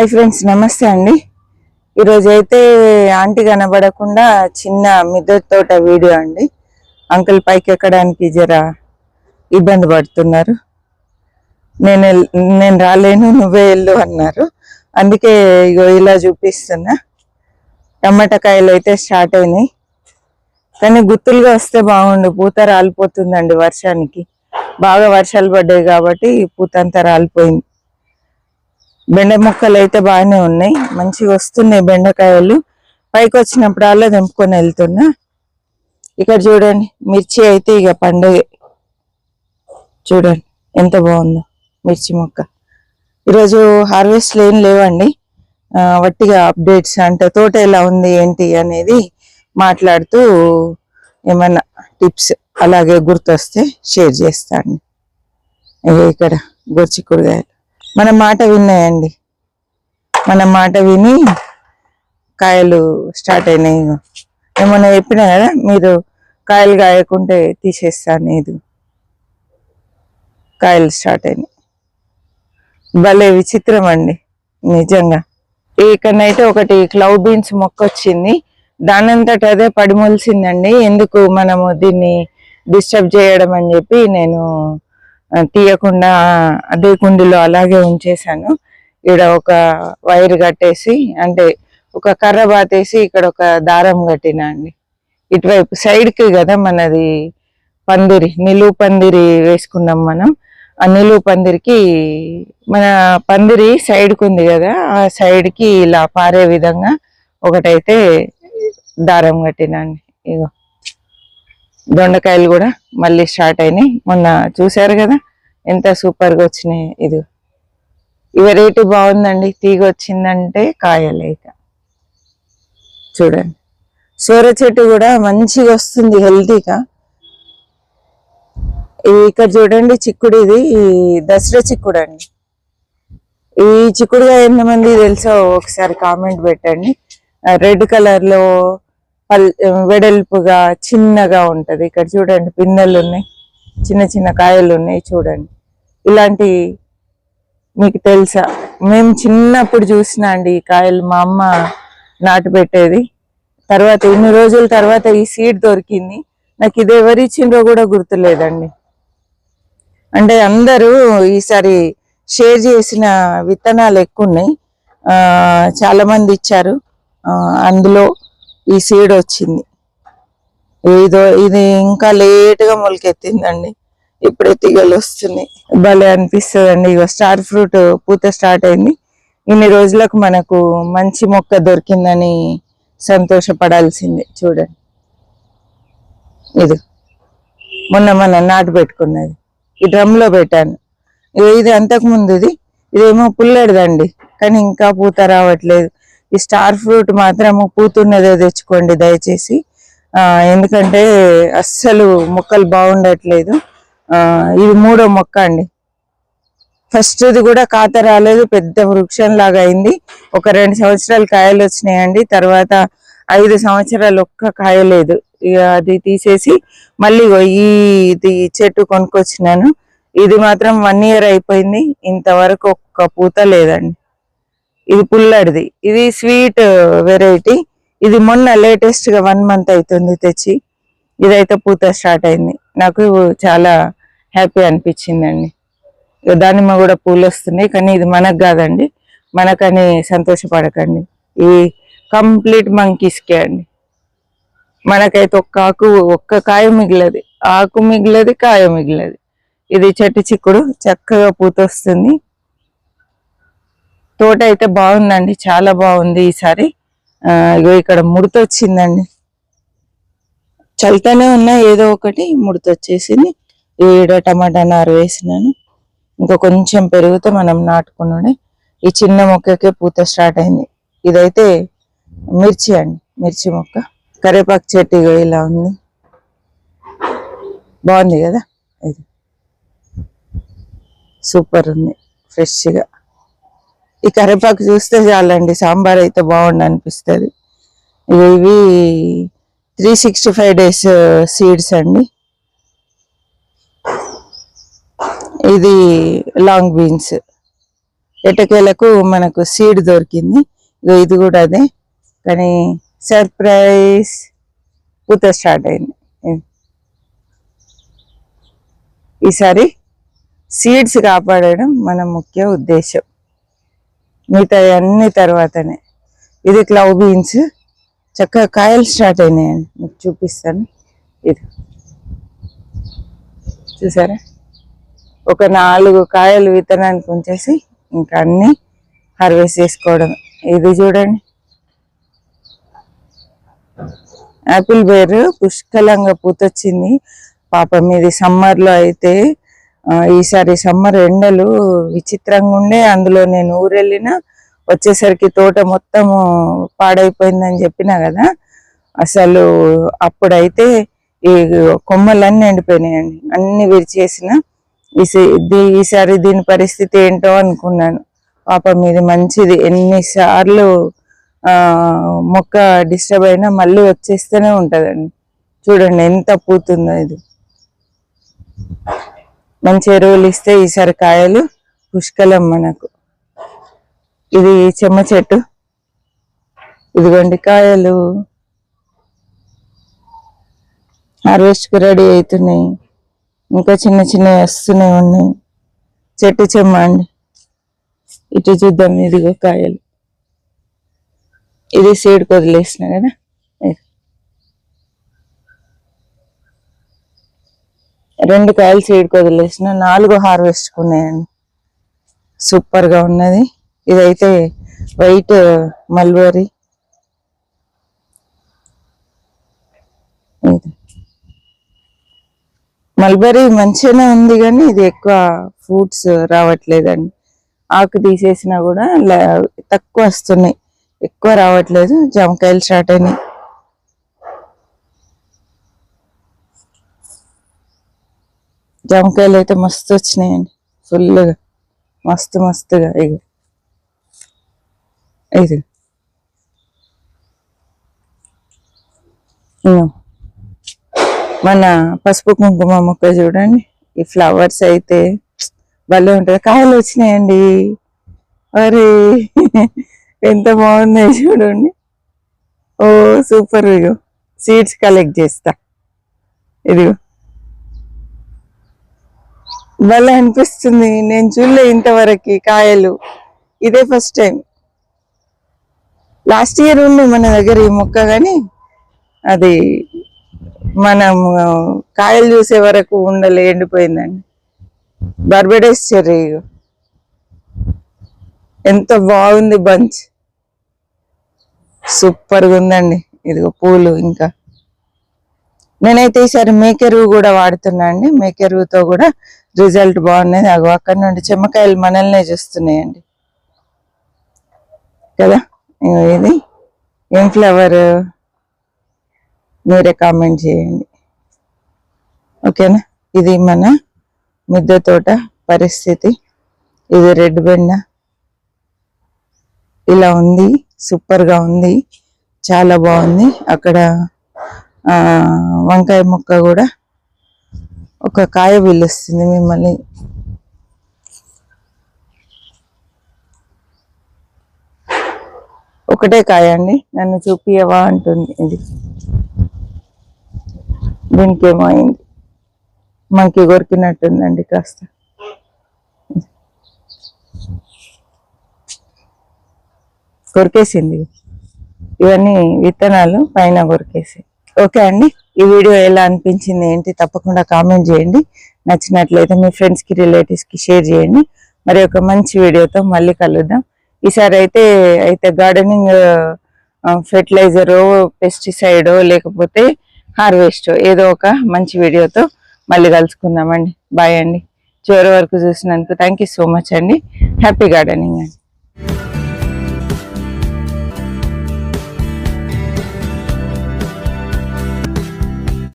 Hi friends నమస్తే అండి. ఈరోజైతే ఆంటీ కనబడకుండా చిన్న మిద్దె తోట వీడియో అండి. అంకుల్ పైకి ఎక్కడానికి జర ఇబ్బంది పడుతున్నారు. నేను నేను రాలేను నువ్వే వెళ్ళు అన్నారు. అందుకే ఇగో ఇలా చూపిస్తున్నా. టమాటా కాయలు అయితే స్టార్ట్ అయినాయి. కానీ గుత్తులుగా వస్తే బాగుండు పూత రాలిపోతుందండి వర్షానికి. బాగా వర్షాలు పడ్డాయి కాబట్టి పూత అంతా రాలిపోయింది. బెండ మొక్కలు అయితే బాగానే ఉన్నాయి. మంచిగా వస్తున్నాయి బెండకాయలు. పైకి వచ్చినప్పుడల్లా తెంపుకొని వెళ్తున్నా. ఇక్కడ చూడండి మిర్చి అయితే ఇక పండుగ చూడండి ఎంత బాగుందో మిర్చి మొక్క. ఈరోజు హార్వెస్ట్లు ఏం లేవండి. వట్టిగా అప్డేట్స్ అంటే తోట ఎలా ఉంది ఏంటి అనేది మాట్లాడుతూ ఏమన్నా టిప్స్ అలాగే గుర్తొస్తే షేర్ చేస్తాను. ఇగో ఇక్కడ గొచ్చిక్కుడుగాయలు మన మాట విన్నాయండి. మన మాట విని కాయలు స్టార్ట్ అయినాయి. ఏమన్నా చెప్పినా కదా మీరు కాయలు కాయకుంటే తీసేస్తాను ఇది కాయలు స్టార్ట్ అయినాయి. భలే విచిత్రం అండి నిజంగా. ఇక్కడనైతే ఒకటి క్లౌడ్ బీన్స్ మొక్క వచ్చింది దానంతట అదే పడిమొలిసిందండి. ఎందుకు మనము దీన్ని డిస్టర్బ్ చేయడం అని చెప్పి నేను తీయకుండా అదే కుండీలో అలాగే ఉంచేసాను ఇక్కడ ఒక వైర్ కట్టేసి అంటే ఒక కర్ర బాతేసి ఇక్కడ ఒక దారం కట్టినా అండి. ఇటువైపు సైడ్కి కదా మనది పందిరి నిలువు పందిరి వేసుకున్నాం మనం. ఆ నిలువు పందిరికి మన పందిరి సైడ్కి ఉంది కదా ఆ సైడ్కి ఇలా పారే విధంగా ఒకటైతే దారం కట్టినండి ఇగో. దొండకాయలు కూడా మళ్ళీ స్టార్ట్ అయినాయి. మొన్న చూశారు కదా ఎంత సూపర్గా వచ్చినాయి ఇది. ఈ వెరైటీ బాగుందండి తీగ వచ్చిందంటే కాయలేక చూడండి. సోర చెట్టు కూడా మంచిగా వస్తుంది హెల్తీగా ఈ ఇక్కడ చూడండి చిక్కుడు ఇది ఈ దసరా చిక్కుడు అండి ఈ చిక్కుడుగా ఎంతమంది తెలుసో ఒకసారి కామెంట్ పెట్టండి. రెడ్ కలర్లో వెడల్పుగా చిన్నగా ఉంటది. ఇక్కడ చూడండి పిన్నెలు ఉన్నాయి. చిన్న చిన్న కాయలు ఉన్నాయి చూడండి. ఇలాంటి మీకు తెలుసా? మేము చిన్నప్పుడు చూసిన అండి ఈ కాయలు మా అమ్మ నాటు పెట్టేది తర్వాత ఇన్ని రోజుల తర్వాత ఈ సీడ్ దొరికింది. నాకు ఇది ఎవరు ఇచ్చిండ్రో కూడా గుర్తులేదండి. అంటే అందరూ ఈసారి షేర్ చేసిన విత్తనాలు ఎక్కువ ఉన్నాయి. చాలామంది చాలా మంది ఇచ్చారు అందులో ఈ సీడ్ వచ్చింది. ఏదో ఇది ఇంకా లేట్గా మొలకెత్తిందండి. ఇప్పుడే తీగలు వస్తున్నాయి. భలే అనిపిస్తుంది ఇగో స్టార్ ఫ్రూట్ పూత స్టార్ట్ అయింది. ఇన్ని రోజులకు మనకు మంచి మొక్క దొరికిందని సంతోషపడాల్సిందే. చూడండి. ఇది మొన్న మన నాటు పెట్టుకున్నది. ఈ డ్రమ్లో పెట్టాను. ఇది అంతకు ముందు ఇది. ఇదేమో పుల్లెడదండి. కానీ ఇంకా పూత రావట్లేదు. ఈ స్టార్ ఫ్రూట్ మాత్రము పూతున్నదే తెచ్చుకోండి దయచేసి. ఎందుకంటే అస్సలు మొక్కలు బాగుండట్లేదు. ఇది మూడో మొక్క అండి. ఫస్ట్ ఇది కూడా కాత రాలేదు పెద్ద వృక్షం లాగా అయింది. ఒక రెండు సంవత్సరాలు కాయలు వచ్చినాయండి. తర్వాత ఐదు సంవత్సరాలు ఒక్క కాయ లేదు. ఇక అది తీసేసి మళ్ళీ ఈ ఇది చెట్టు కొనుక్కొచ్చినాను. ఇది మాత్రం వన్ ఇయర్ అయిపోయింది. ఇంతవరకు ఒక్క పూత లేదండి. ఇది పుల్లడిది. ఇది స్వీట్ uh, వెరైటీ ఇది మొన్న లేటెస్ట్గా వన్ మంత్ అవుతుంది తెచ్చి. ఇదైతే పూత స్టార్ట్ అయింది. నాకు చాలా హ్యాపీ అనిపించిందండి. దానిమ్మ కూడా పూలు వస్తున్నాయి కానీ ఇది మనకు కాదండి. మనకని సంతోషపడకండి. ఇది కంప్లీట్ మంకీస్కే అండి. మనకైతే ఒక్క ఆకు ఒక్క కాయ మిగిలది. ఆకు మిగిలది కాయ మిగిలది. ఇది చెట్టు చిక్కుడు చక్కగా పూత వస్తుంది. తోట అయితే బాగుందండి చాలా బాగుంది ఈసారి. ఇగో ఇక్కడ ముడత వచ్చిందండి చల్తనే ఉన్నా ఏదో ఒకటి ముడత వచ్చేసింది ఈడ టమాటా నారు వేసినాను. ఇంకా కొంచెం పెరిగితే మనం నాటుకున్నాడే. ఈ చిన్న మొక్కకే పూత స్టార్ట్ అయింది. ఇదైతే మిర్చి అండి మిర్చి మొక్క. కరివేపాకు చెట్టు ఇలా ఉంది. బాగుంది కదా ఇది. సూపర్ ఉంది ఫ్రెష్గా ఈ కరివేపాకు చూస్తే చాలండి సాంబార్ అయితే బాగుండు అనిపిస్తుంది ఇవి three sixty five days seeds అండి. ఇది లాంగ్ బీన్స్ ఎటకేలకు మనకు సీడ్ దొరికింది. ఇది కూడా అదే. కానీ సర్ప్రైజ్ పూత స్టార్ట్ అయింది. ఈసారి సీడ్స్ కాపాడడం మన ముఖ్య ఉద్దేశం. మిగతా అన్ని తర్వాతనే. ఇది క్లవ్ బీన్స్ చక్కగా కాయలు స్టార్ట్ అయినాయండి. మీకు చూపిస్తాను. ఇది. చూసారా? ఒక నాలుగు కాయలు విత్తనానికి ఉంచేసి ఇంకా అన్ని హార్వెస్ట్ చేసుకోవడం. ఇది చూడండి. యాపిల్ బేర్ పుష్కలంగా పూతొచ్చింది. పాపం ఇది సమ్మర్లో లో అయితే ఈసారి సమ్మర్ ఎండలు విచిత్రంగా ఉండే అందులో నేను ఊరెళ్ళిన వచ్చేసరికి తోట మొత్తము పాడైపోయిందని చెప్పినా కదా. అసలు అప్పుడైతే ఈ కొమ్మలన్నీ ఎండిపోయినాయండి అన్ని విరిచేసిన. దీ- ఈసారి దీని పరిస్థితి ఏంటో అనుకున్నాను. పాపం ఇది మంచిది ఎన్నిసార్లు మొక్క డిస్టర్బ్ అయినా మళ్ళీ వచ్చేస్తూనే ఉంటుందండి. చూడండి ఎంత పూతుందో ఇది. మంచి ఎరువులు ఇస్తే ఈసారి కాయలు పుష్కలం మనకు. ఇది చెమ్మ చెట్టు. ఇదిగోండి కాయలు. హార్వెస్ట్కి రెడీ అవుతున్నాయి. ఇంకా చిన్న చిన్నవి వస్తూనే ఉన్నాయి. చెట్టు చెమ్మ అండి. ఇటు చూద్దాం ఇదిగో కాయలు. ఇది సీడ్ వదిలేసిన కదా. రెండు కాయలు సీడ్ వదిలేసిన నాలుగు హార్వెస్ట్ ఉన్నాయండి. సూపర్గా ఉన్నది. ఇదైతే వైట్ మల్బరీ మల్బరీ మంచిగానే ఉంది కానీ ఇది ఎక్కువ ఫ్రూట్స్ రావట్లేదండి. ఆకు తీసేసినా కూడా తక్కువ వస్తున్నాయి. ఎక్కువ రావట్లేదు. జామకాయలు స్టార్ట్ అయినాయి. జామకాయలు అయితే మస్తు వచ్చినాయండి. ఫుల్గా మస్తు మస్తుగా. ఇగో. ఇది. మన పసుపు కుంకుమ మొక్క చూడండి. ఈ ఫ్లవర్స్ అయితే భలే ఉంటుంది కాయలు వచ్చినాయండి. అరే. ఎంత బాగున్నాయి చూడండి. ఓ సూపర్ ఇగో. సీడ్స్ కలెక్ట్ చేస్తా. ఇదిగో. భలే అనిపిస్తుంది. నేను చూడలే ఇంతవరకు కాయలు. ఇదే ఫస్ట్ టైం లాస్ట్ ఇయర్ ఉంది మన దగ్గర ఈ మొక్క కానీ అది మనం కాయలు చూసే వరకు ఉండలే ఎండిపోయిందండి. బర్బడేస్ చెర్రీ ఎంత బాగుంది బంచ్. సూపర్గా ఉందండి. ఇదిగో పూలు ఇంకా. నేనైతే ఈసారి మేకెరువు కూడా వాడుతున్నా అండి. మేకెరువుతో కూడా రిజల్ట్ బాగున్నది. అగో అక్కడ నుండి చెమ్మకాయలు మనల్నే చూస్తున్నాయండి. కదా? ఇది. ఏం ఫ్లవర్? మీరే కామెంట్ చేయండి. ఓకేనా? ఇది మన మిద్దె తోట పరిస్థితి. ఇది రెడ్ బెండ. ఇలా ఉంది. సూపర్గా ఉంది. చాలా బాగుంది. అక్కడ వంకాయ మొక్క కూడా ఒక కాయ పిలుస్తుంది మిమ్మల్ని. ఒకటే కాయ అండి నన్ను చూపియవా అంటుంది. ఇది దీనికి ఏమో అయింది. మనకి కొరికినట్టుందండి కాస్త. కొరికేసింది. ఇవన్నీ విత్తనాలు పైన కొరికేసి. ఓకే అండి. ఈ వీడియో ఎలా అనిపించింది ఏంటి తప్పకుండా కామెంట్ చేయండి. నచ్చినట్లయితే మీ ఫ్రెండ్స్కి రిలేటివ్స్కి షేర్ చేయండి. మరి ఒక మంచి వీడియోతో మళ్ళీ కలుద్దాం. ఈసారి అయితే అయితే గార్డెనింగ్ ఫెర్టిలైజర్ పెస్టిసైడ్ లేకపోతే హార్వెస్ట్ ఏదో ఒక మంచి వీడియోతో మళ్ళీ కలుసుకుందామండి. బాయ్ అండి. చివరి వరకు చూసినందుకు థ్యాంక్ యూ సో మచ్ అండి. హ్యాపీ గార్డెనింగ్ అండి.